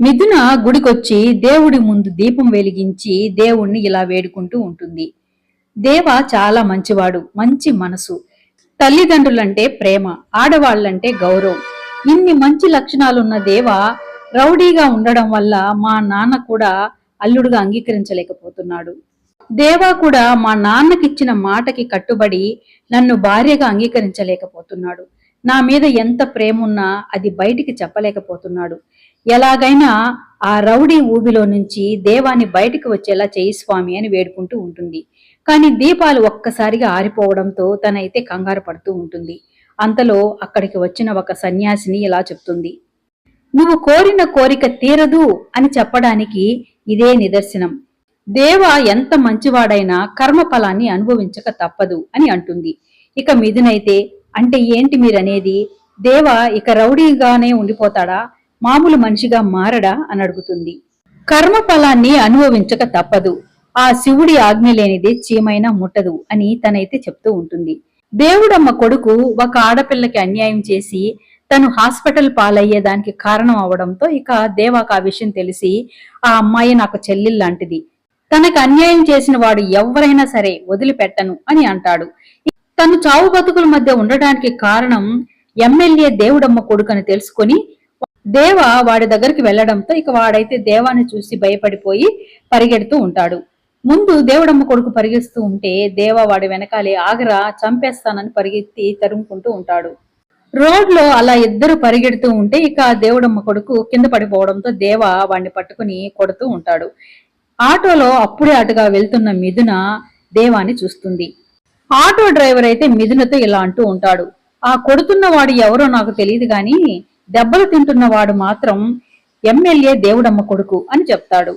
మిథున గుడికొచ్చి దేవుడి ముందు దీపం వెలిగించి దేవుణ్ణి ఇలా వేడుకుంటూ ఉంటుంది. దేవ చాలా మంచివాడు మంచి మనసు. తల్లిదండ్రులంటే ప్రేమ ఆడవాళ్ళంటే గౌరవం. ఇన్ని మంచి లక్షణాలున్న దేవ రౌడీగా ఉండడం వల్ల మా నాన్న కూడా అల్లుడుగా అంగీకరించలేకపోతున్నాడు. దేవా కూడా మా నాన్నకిచ్చిన మాటకి కట్టుబడి నన్ను భార్యగా అంగీకరించలేకపోతున్నాడు. నా మీద ఎంత ప్రేమున్నా అది బయటికి చెప్పలేకపోతున్నాడు. ఎలాగైనా ఆ రౌడీ ఊబిలో నుంచి దేవాన్ని బయటకు వచ్చేలా చేయి స్వామి అని వేడుకుంటూ ఉంటుంది. కానీ దీపాలు ఒక్కసారిగా ఆరిపోవడంతో తనైతే కంగారు పడుతూ ఉంటుంది. అంతలో అక్కడికి వచ్చిన ఒక సన్యాసిని ఇలా చెప్తుంది. నువ్వు కోరిన కోరిక తీరదు అని చెప్పడానికి ఇదే నిదర్శనం. దేవ ఎంత మంచివాడైనా కర్మ ఫలాన్ని అనుభవించక తప్పదు అని అంటుంది. ఇక మిథునైతే అంటే ఏంటి మీరనేది? దేవ ఇక రౌడీగానే ఉండిపోతాడా? మామూలు మనిషిగా మారడా అని అడుగుతుంది. కర్మ ఫలాన్ని అనుభవించక తప్పదు. ఆ శివుడి ఆజ్ఞ లేనిదే చీమైనా ముట్టదు అని తనైతే చెప్తూ ఉంటుంది. దేవుడమ్మ కొడుకు ఒక ఆడపిల్లకి అన్యాయం చేసి తను హాస్పిటల్ పాలయ్యేదానికి కారణం అవడంతో ఇక దేవాకు ఆ విషయం తెలిసి ఆ అమ్మాయి నాకు చెల్లెల్లాంటిది తనకు అన్యాయం చేసిన వాడు ఎవరైనా సరే వదిలిపెట్టను అని అంటాడు. తను చావు బతుకుల మధ్య ఉండడానికి కారణం ఎమ్మెల్యే దేవుడమ్మ కొడుకని తెలుసుకొని దేవ వాడి దగ్గరికి వెళ్ళడంతో ఇక వాడైతే దేవాన్ని చూసి భయపడిపోయి పరిగెడుతూ ఉంటాడు. ముందు దేవుడమ్మ కొడుకు పరిగెడుతూ ఉంటే దేవ వాడి వెనకాలే ఆగరా చంపేస్తానని పరిగెత్తి తరుముకుంటూ ఉంటాడు. రోడ్లో అలా ఇద్దరు పరిగెడుతూ ఉంటే ఇక దేవుడమ్మ కొడుకు కింద పడిపోవడంతో దేవ వాడిని పట్టుకుని కొడుతూ ఉంటాడు. ఆటోలో అప్పుడే అటుగా వెళ్తున్న మిథున దేవాన్ని చూస్తుంది. ఆటో డ్రైవర్ అయితే మిథునతో ఇలా అంటూ ఉంటాడు. ఆ కొడుతున్న వాడు ఎవరో నాకు తెలియదు కానీ దెబ్బలు తింటున్న వాడు మాత్రం ఎమ్మెల్యే దేవుడమ్మ కొడుకు అని చెప్తాడు.